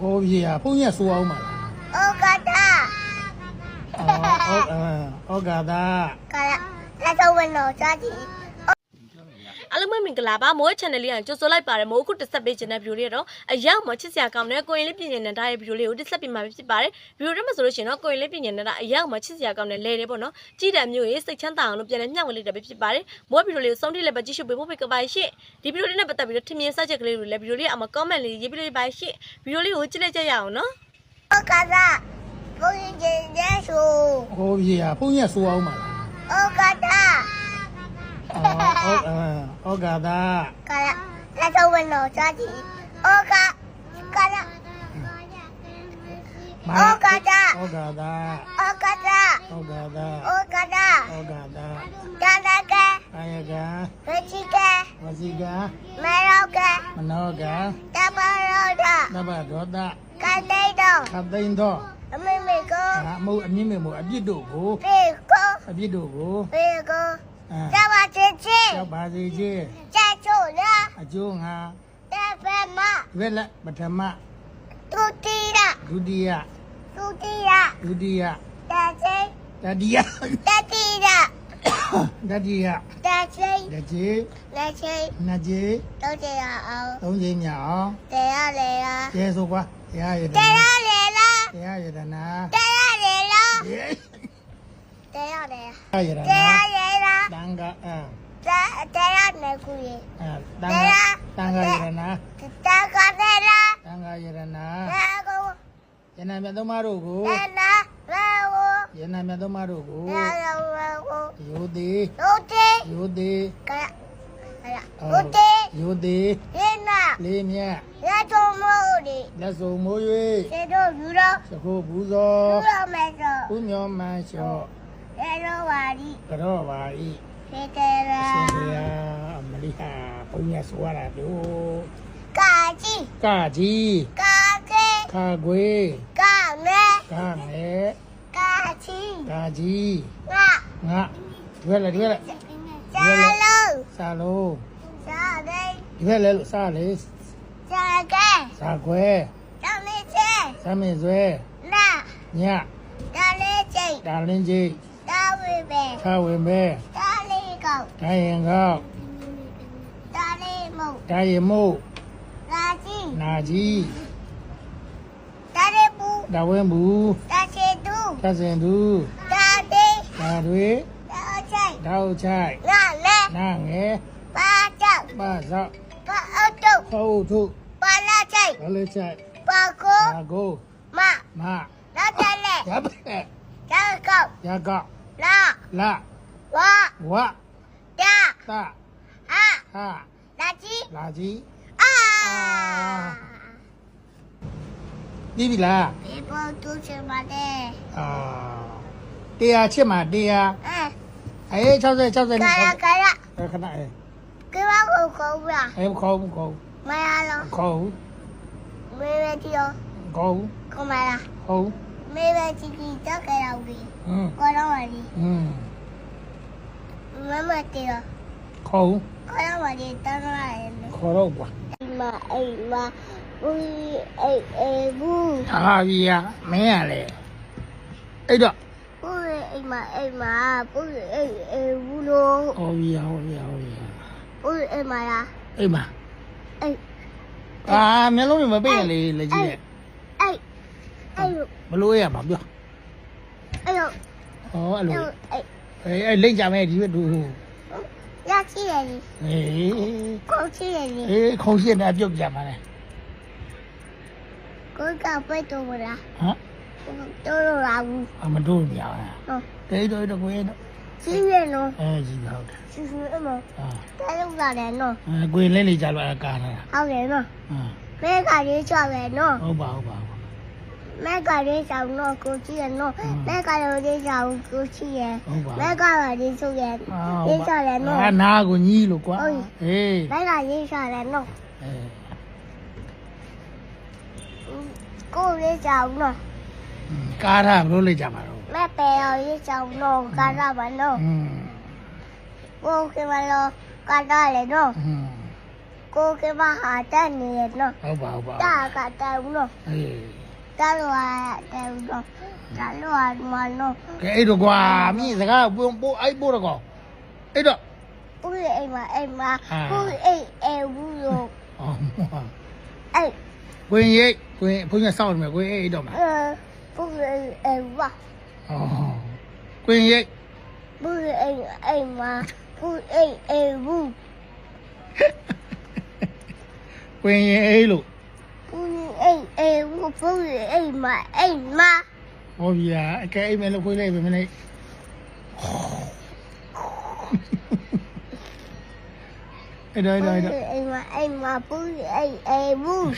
ဟိုကြီးอ่ะဖုန်းကြီးကဆိုအောင်ပါလားဩကတာအော်ဟုတ်အော်ဩကာသာကလာလက်တော့ဝင်တော့ကြည့် အားလုံးပဲမင်္ဂလာပါမိုး channel လေးကကြိုဆိုလိုက်ပါတယ်မိုးအခုတက်ဆက်ပေးခြင်းတဲ့ video လေးကတော့အရောက်မချစ်စရာကောင်းတဲ့ကိုရင်လေးပြင်နေတာရဲ့ video လေးကိုတက်ဆက်ပေးမှာဖြစ်ပါတယ် video ထဲမှာဆိုလို့ရှိရင်တော့ကိုရင်လေးပြင်နေတာအရောက်မချစ်စရာကောင်းတဲ့လဲတယ်ပေါ့နော်ကြည်တံမျိုးရေးစိတ်ချမ်းသာအောင်လို့ပြန်လဲမျှဝေလိုက်တာပဲဖြစ်ပါတယ်မိုး video လေးကိုဆုံးထိလည်းပဲကြည့်ရှုပေးဖို့ဖိတ်ကပါရှင့်ဒီ video လေးနဲ့ပတ်သက်ပြီးတော့ထင်မြင်စချက်ကလေးတွေလည်း video လေးအမ comment လေးရေးပြလိုက်ပါရှင့် video လေးကိုကြည့်လိုက်ကြရအောင်နော်ဩကတာဘုရင်ကျင်းကျဆူဟိုကြီးอ่ะဖုန်းကြီးကဆိုအောင်ပါလားဩကတာအော်ဟုတ်ဩကာ သာကလာလက်တော့ဝင်တော့ကြည့်ဩကကလာဩကာသာဩကာသာဩကတာဩကာသာဩကတာဩကာသာဒါနကအာယကဝချိကဝစီကမေရောကမနောက တပရောဒသဗ္ဗဒောတကတိတောခသိန်းသောအမေမေကိုအာအမှုအမြင့်မြတ်မှုအပြစ်တို့ကိုပေကိုအပြစ်တို့ကိုပေကိုအာတပချင်းချင်းရောက်ပါစေခြင်းချက်ချိုလားအကျိုးငါတဖမရွက်လက်ပထမသူတီရဒုတိယသူတီရဒုတိယတချင်းတတိယတတိရတတိယတချင်းတစ်ကြေးလက်ချင်းနှစ်ကြေးတော့ကြရအောင်သုံးကြေးမြောက်အောင်တရားလေလားကျဲဆိုကွာတရားရတတနာရားလေလားတရားရတနာတရားလေလားယေတရားလေတရားရတတနာရားလေလား တန်ခါအာတရားနေကူရေအာတန်ခါတန်ခါရတနာတာကတဲ့လားတန်ခါရတနာဒါကိုယနာမြတ်သုံးပါးတို့ကိုဒါနာလာကိုယနာမြတ်သုံးပါးတို့ကိုဒါရောကိုယိုသေးတို့တေယိုသေးကရအဲ့တို့တေယိုသေးရနာလေးမြတ်ရတုံးမို့ဒီလက်စုံမိုးစေတို့ယူတော့၍သခုဘူးသောယူတော့မယ်ဆိုဥညောမန်းလျှော့ ရတော့ပါဒီကြောပါဤစေတဲ့ရာရှင်ဘုရားအမလီဟာဘုန်းကြီးဆိုရတာတို့ကာကြီးကကြီးကာကေခါခွေကာမဲကမဲကာချီကကြီးငါငါရွက်လက်ရွက်လက်ဇာလုံးစာလုံးဇာဒိရွက်လက်လို့စားလေဇာကဲစာခွဲဇာမေချေစမ်းမင်းဆွဲနာညဒါလေးချိတ်ဒါလင်းကြီး ဒါဝေပဲခဝင်ပဲဒါလေးကောက်ဒိုင်ရင်ကောက်ဒါလေးမုတ်ဒိုင်ရင်မို့ဒါကြီးနာကြီးဒါလေးပူဒဝင်းဘူးဒါချေတူသတ်စင်သူဒါသေးဒါတွေဒါချိတ်တောက်ချိုက်ငါလဲနာငယ်ပါကြောက်ပစောက်ပါအုတ်တုတ်ဟုတ်ထုပါလာချိတ်ဘလေးချိုက်ပါကိုဒါကိုမမလာတယ်လေရပ်ပဲဒါကောက်ရကောက် လာလဝါဝဒါသဟာဟာဒါကြီးလာကြီးအာပြီးပြီလားဒီပေါ်တူချင်ပါတယ်အာတရားချစ်မှာတရားအဲအေး60 60ကာနဲ့ရကာရခဏအေးကဘာကိုကောဗျာအေးခေါ်ဘူးခေါ်မရလောခေါ်ဘူးမေဝတီယော ခေါ်ဘူးကမလာဟုတ်မေဝတီတီတက်ကြရောက်ပြီဟင်းကောတော့ပါဒီဟင်းမမတီယောခေါ်ဘူးကောတော့ပါဒီတန်းလာတယ်ခေါ်တော့ကွာမအိမ်မဘူးအိမ်အိမ်ဘူးအာကြီးရမင်းရလေအဲ့တော့ဘူးအိမ်မအိမ်မဘူးအိမ်အိမ်ဘူးလို့ဟောကြီးဟောကြီးဟောကြီးဘူးအိမ်မလားအိမ်မှာအိမ်အာမျက်လုံးတွေမပိတ်ရလေလက်ကြီးနဲ့အိမ်အိ မ်ဘလို့ရမှာပြောအိမ်ဟောအဲ့လိုအိမ်အေးအဲ့လိမ့်ကြမယ်ဒီဘက်တူရချီရည်အေးကိုချီရည်အေးခုံရှင်းနေပြုတ်ကြမှာလေကိုကပိတ်တော့မလားဟမ်တော်တော်လာဘူးအမတို့မရဘူးဟုတ်တေးတော့တော့ကိုရင်တော့ကြီးရနော်အဲကြီးဟုတ်တယ်ဆူဆူအမအာတဲလို့လာတယ်နော်အဲကိုရင်လဲနေကြလို့အကားနေတာဟုတ်တယ်နော်အာမဲကလေးချပဲနော်ဟုတ်ပါဟုတ်ပါဟုတ်ပါ မဲကလေးဆောင်တော့ကိုကြည့်ရနော်မဲကလေးဆောင်ကိုကြည့်ရမဲကလေးဆိုရရေးချလဲနော်အနာကိုညီးလို့ကွာဟေးမဲကရေးချလဲနော်ကိုလေးဆောင်နော်ကားရဘလို့လေးကြမှာတော့မဲပေရောရေးဆောင်တော့ကားရပါနော်ကိုခင်မလို့ကားရလဲနော်ကိုကမဟာတဲ့နေရနော်ဟုတ်ပါဟုတ်ပါတာကတဲ့ဦးနော်အေး တာလောတက်ဦးနော်တာလောမနော်ကဲအဲ့တော့ကွာမင်းစကားပို့ပို့အဲ့ပို့တော့ကောအဲ့တော့ဦးရဲ့အိမ်မှာအိမ်မှာအာဦးအိမ်အိမ်ဘူးရောအော်အဲ့ကိုရင်ရိတ်ကိုရင်ဘုန်းကြီးစောင့်နေမယ်ကိုရင်အဲ့တော့မှာအဲဦးရဲ့အိမ်ပါအော်ကိုရင်ရိတ်ဦးရဲ့အိမ်အိမ်မှာဦးအိမ်အိမ်ဘူးကိုရင်အဲ့လို့ ဦးရဲ့အိမ်အိမ်ဘူးဦးရဲ့အိမ်မှာအိမ်မှာဟောဗျာအကဲအိမ်မယ်လို့ဖွေးလိုက်ပဲမနေ့အဲ့တော့အဲ့တော့အဲ့တော့အိမ်မှာအိမ်မှာဦးရဲ့အိမ်အိမ်ဘူး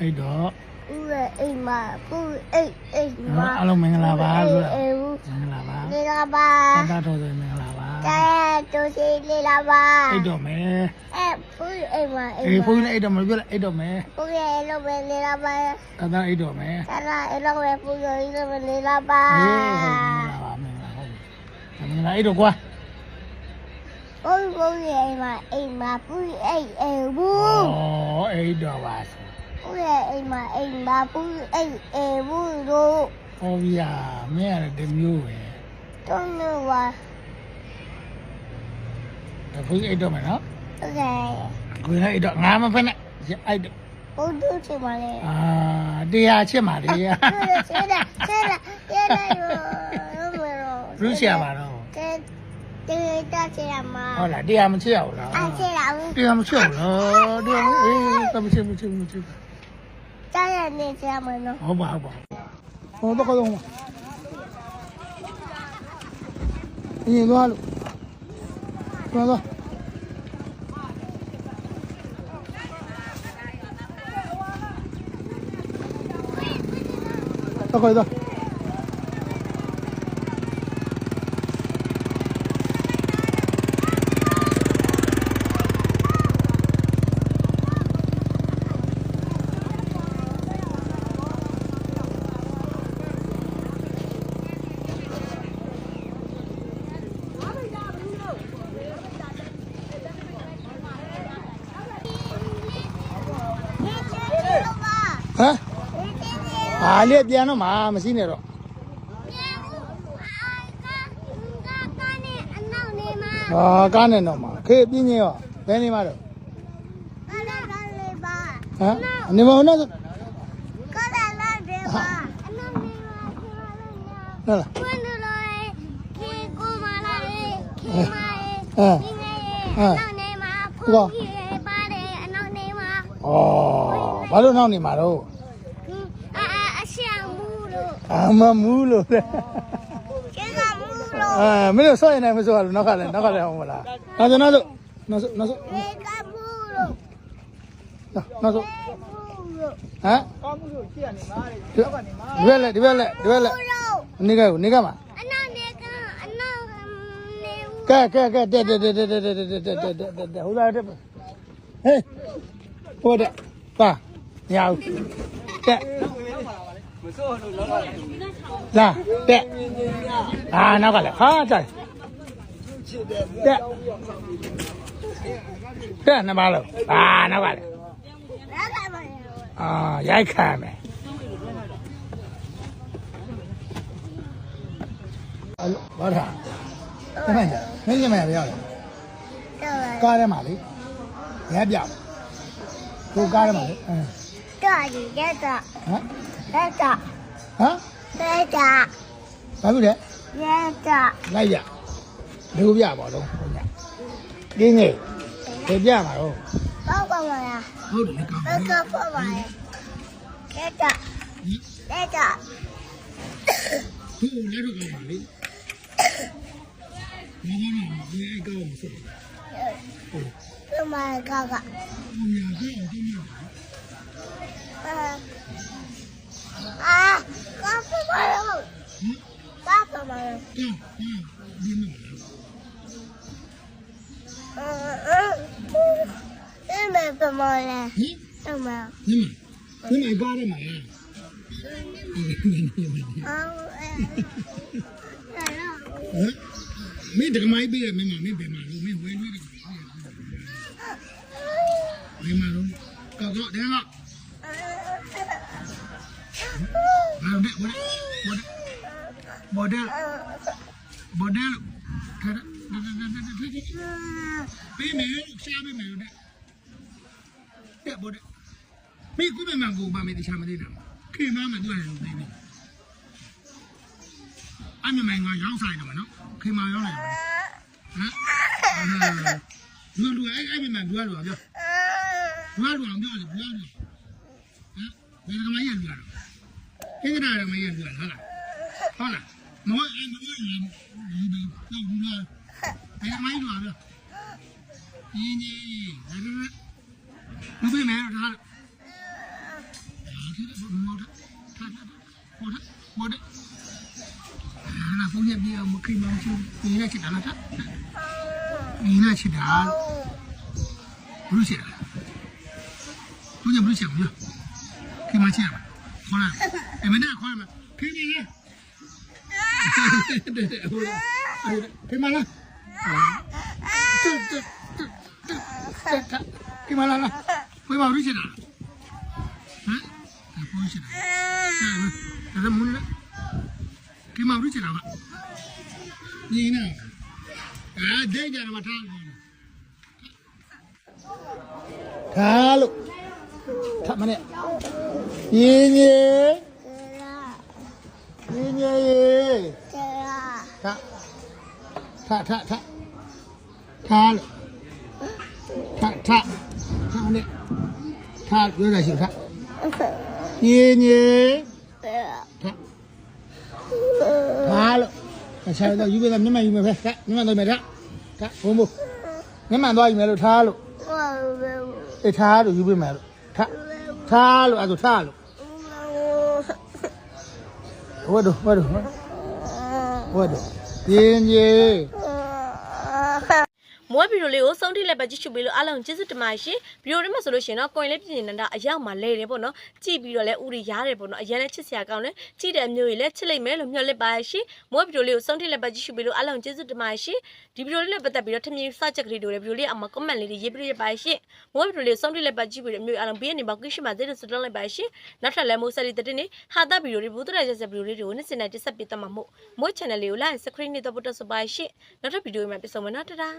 အဲ့တော့ဦးရဲ့အိမ်မှာဦးအိမ်အိမ်မှာအားလုံးမင်္ဂလာပါလို့အိမ်ဘူးမင်္ဂလာပါနေလာပါတတ်တော်ဆိုမင်္ဂလာပါတဲ့တူစီနေလာပါအဲ့တော့မယ် ကြီးအိမ်မှာအိမ်အေးမှာဘုန်းကြီးလည်းအိတ်တော့မယ်ပြောလိုက်အိတ်တော့မယ်ဘုန်းကြီးအိမ်လို့ပဲနေလာပါသာသာအိတ်တော့မယ်ဆရာအိမ်လို့ပဲဘုန်းကြီးအိမ်လို့ပဲနေလာပါအေးဟုတ်ပါပါမင်္ဂလာဟုတ်ပါမင်္ဂလာအိတ်တော့ကွာဘုန်းကြီးဘုန်းကြီးအိမ်မှာအိမ်မှာဘုန်းကြီးအိမ်အိမ်ဘူးဩအိတ်တော့ပါဆိုဘုန်းကြီးအိမ်မှာအိမ်မှာဘုန်းကြီးအိမ်အိမ်ဘူးတို့ဟောဗျာမင်းကလည်းတစ်မျိုးပဲတို့လို့ပါဒါဘုန်းကြီးအိတ်တော့မယ်နော် ကိုယ်လည်းအဲ့တော့ငါမဖက်နဲ့အဲ့တော့ဘုဒ္ဓချင်ပါလေအာတရားချစ်ပါလေဆရာဆရာဆရာရလိုက်ရောရောလူရှာပါတော့တဲ့တဲ့တချင်မှာဟုတ်လားတရားမချစ်ရဘူးလားအချင်လာဘူးတရားမချစ်ဘူးလားတရားမအေးကမချစ်မချစ်မချစ်ကြားရနေကြမလို့ဟုတ်ပါဟုတ်ပါဟောတော့ကတော့အင်းသွားလို့သွားသွား 再换一 ဘာလဲပြန်တော့မှာမရှိနဲ့တော့ဟာကားနဲ့တော့မှာခေပြင်းကြီးရောဘယ်နေမှာတော့ဟမ်နေမနော်ကားလာတယ်ပါအနနေမှာခင်မလို့ညာဟုတ်လားဘယ်လိုလဲခေကိုမလာလေခေမရေခေနေရေအနောက်နေမှာဖုန်းကြီးပါတယ်အနောက်နေမှာဩဘာလို့နောက်နေမှာတော့ အမမူးလို့လေအာမင်းတို့ဆော့ရင်လည်းမဆော့ရလို့နောက်ကလည်းနောက်ကလည်းဟုတ်မလားနောက်ဆိုနောက်ဆိုနောက်ဆိုနောက်ဆိုနောက်ဆိုဟမ်ဒီဘက်လက်ဒီဘက်လက်ဒီဘက်လက်နေကနေကမှာကဲကဲကဲတက်တက်တက်တက်တက်တက်တက်တက်တက်တက်ဟိုလာတက်ဟေးဟိုတက်ပါညောက်တက် လာတက်အာနောက်ကလည်းဟာကြိုက်တက်တက်နှမလို့အာနောက်ကလည်းအာရိုက်ခံမယ်ဘာသာတမန်မင်းညမရပြောတယ်ကားထဲမှာလေရဲပြောင်းကိုကားထဲမှာလေအဲတော်ကြီးကတော့ဟမ် லேட்டா ஆ லேட்டா ဘာဖြစ်လဲ லேட்டா လိုက်ရဘယ်ကိုပြပါတော့ဟုတ်လားကင်းငယ်ဘယ်ပြမှာတော့ဘောက်ပါမလားဟုတ်တယ်ကောင်းပါဘောက်ကဖို့ပါလေလက်တာလက်တာသူ့လက်တော့ကောင်းပါလေမင်းကလည်းဒီအကောင်မဆက်ဘူးဟုတ်ကဲ့မကောက်ကဘုရားက မှာလူမင်းဝင်နေတယ်ဘယ်မှာလုံးကတော့တဲ့ကဘာလဲဘာလဲဘာလဲဘာလဲခရပေးမယ်ရှာပေးမယ်တဲ့တဲ့ဘောတဲ့မိကုမမကိုဘာမေတချာမသေးတာခင်မမတွေ့တယ်လို့ပြေးပြီအမမိုင်ကရောက်ဆိုင်တယ်မနော်ခင်မရောက်လိုက် မှရလူရပြောရင်းကြီးဒါလည်းလူပေးမယ်တော့မောဒမောဒမောဒအာနာဖုန်းရပြမခိမောင်ချူဒီနေ့ချစ်တာလားဒီနေ့ချစ်တာဘလို့ချစ်တာဘုရားဘလို့ချစ်မလို့ခိ မောင်ချစ်တာခေါ်လာအမနဲ့ခေါ်လာခိမောင်လားခိမောင်လားခိမောင်လားဘယ်မှာဘလို့ချစ်တာဟမ်ဘလို့ချစ်တာဒါမွန်းလားဒီမှာဘူးချင်တာကညီနေအာဒိတ်ကြမှာထားထားလို့ထမနဲ့ညီညီညီညီ ထထထထထားလို့ထထထမနဲ့ထားပြောရရှိထညီညီထထားလို့အ ချာတော့ယူပေးတာမျက်မှန်ယူမယ်ဖက်ကမျက်မှန်တော့မယ်ထားကဘုံဘုံမျက်မှန်သွားယူမယ်လို့ထားလို့အေးထားလို့ယူပေးမယ်လို့ထားထားလို့အဲ့ဒါထားလို့ဝတ်တော့ဝတ်တော့ဝတ်တော့ပြင်းကြီး မွေးဗီဒီယိုလေးကိုဆုံးထိလက်ပဲကြည့်ရှုပြီးလို့အားလုံးကျေးဇူးတင်ပါတယ်ရှင်ဗီဒီယိုထဲမှာဆိုလို့ရှိရင်တော့ကိုင်လေးပြင်နေတာအရောက်မှာလဲတယ်ပေါ့နော်ကြည့်ပြီးတော့လဲဥရီရားတယ်ပေါ့နော်အရင်လည်းချစ်စရာကောင်းတယ်ကြည့်တဲ့အမျိုးကြီးလည်းချစ်လိုက်မယ်လို့မျှော်လင့်ပါရှင်မွေးဗီဒီယိုလေးကိုဆုံးထိလက်ပဲကြည့်ရှုပြီးလို့အားလုံးကျေးဇူးတင်ပါတယ်ရှင်ဒီဗီဒီယိုလေးနဲ့ပတ်သက်ပြီးတော့ထမင်းစချက်ကလေးတို့လည်းဗီဒီယိုလေးအမှာ comment လေးတွေရေးပြရပါရှင်မွေးဗီဒီယိုလေးကိုဆုံးထိလက်ပဲကြည့်ပြီးတော့အမျိုးကြီးအားလုံးဘေးကနေပါကိရှိမှသေးတယ်ဆိုတော့လိုက်ပါရှင်နောက်ထပ်လည်းမိုးဆက်လေးတဲ့နေ့ဟာတာဗီဒီယိုလေးဘူးတဲ့ရက်ဆက်ဗီဒီယိုလေးတွေကိုနေ့စဉ်နဲ့တက်ဆက်ပေးတတ်မှာမို့မွေး channel လေးကို like subscribe နေတော့ပုတ်တော့ဆိုပါရှင်နောက်ထပ်ဗီဒီယိုမှာပြန်ဆုံမယ်နော်တဒါ